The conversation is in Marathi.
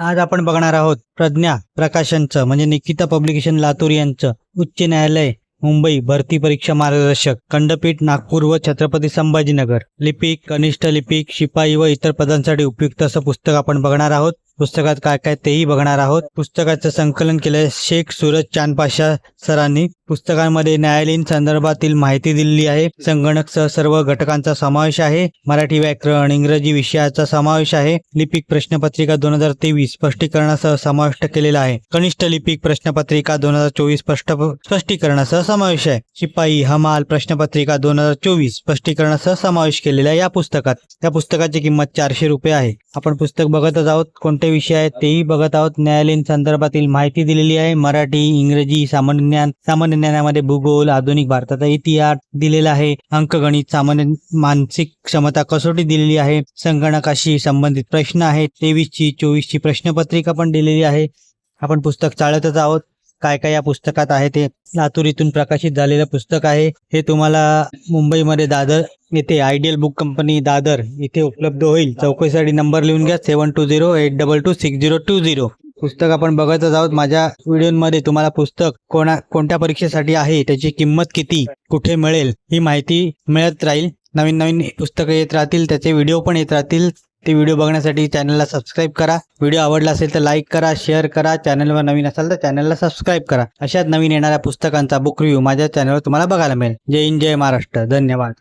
आज आपण बघणार आहोत प्रज्ञा प्रकाशनचं म्हणजे निकिता पब्लिकेशन लातूर यांचं. उच्च न्यायालय मुंबई भरती परीक्षा मार्गदर्शक खंडपीठ नागपूर व छत्रपती संभाजीनगर. लिपिक कनिष्ठ लिपिक शिपाई व इतर पदांसाठी उपयुक्त असं पुस्तक आपण बघणार आहोत. पुस्तकात काय काय तेही बघणार आहोत. पुस्तकाचं संकलन केलंय शेख सूरज चांदपाशा सरांनी. पुस्तकांमध्ये न्यायालयीन संदर्भातील माहिती दिलेली आहे. संगणक सह सर्व घटकांचा समावेश आहे. मराठी व्याकरण इंग्रजी विषयाचा समावेश आहे. लिपिक प्रश्नपत्रिका दोन हजार तेवीस स्पष्टीकरणासह समाविष्ट केलेला आहे. कनिष्ठ लिपिक प्रश्नपत्रिका दोन हजार चोवीस स्पष्ट स्पष्टीकरणासह समावेश आहे. शिपाई हमाल प्रश्नपत्रिका दोन हजार चोवीस स्पष्टीकरणासह समावेश केलेला आहे या पुस्तकात. या पुस्तकाची किंमत चारशे रुपये आहे. आपण पुस्तक बघतच आहोत. कोणते विषय आहेत तेही बघत आहोत. न्यायालयीन संदर्भातील माहिती दिलेली आहे. मराठी इंग्रजी सामान्य ज्ञान सामान्य ज्ञानामध्ये भूगोल आधुनिक भारताचा इतिहास दिलेला आहे. अंकगणित सामान्य मानसिक क्षमता कसोटी दिलेली आहे. संगणकाशी संबंधित प्रश्न आहेत. तेवीसची चोवीसची प्रश्नपत्रिका पण दिलेली आहे. आपण पुस्तक चाळतच आहोत. काय काय या पुस्तकात आहे ते लातूर इथून प्रकाशित झालेलं पुस्तक आहे. हे तुम्हाला मुंबईमध्ये दादर येथे आयडियल बुक कंपनी दादर इथे उपलब्ध होईल. चौकशीसाठी नंबर लिहून घ्या seven two zero eight double two six zero two zero. पुस्तक आपण बघतच आहोत. माझ्या व्हिडिओमध्ये तुम्हाला पुस्तक कोणा कोणत्या परीक्षेसाठी आहे त्याची किंमत किती कुठे मिळेल ही माहिती मिळत राहील. नवीन नवीन पुस्तकं येत राहतील त्याचे व्हिडिओ पण येत राहतील. ते व्हिडिओ बघण्यासाठी चॅनलला सबस्क्राईब करा. व्हिडिओ आवडला असेल तर लाईक करा शेअर करा. चॅनलवर नवीन असाल तर चॅनलला सबस्क्राईब करा. अशाच नवीन येणाऱ्या पुस्तकांचा बुक रिव्ह्यू माझ्या चॅनलवर तुम्हाला बघायला मिळेल. जय हिंद जय महाराष्ट्र. धन्यवाद.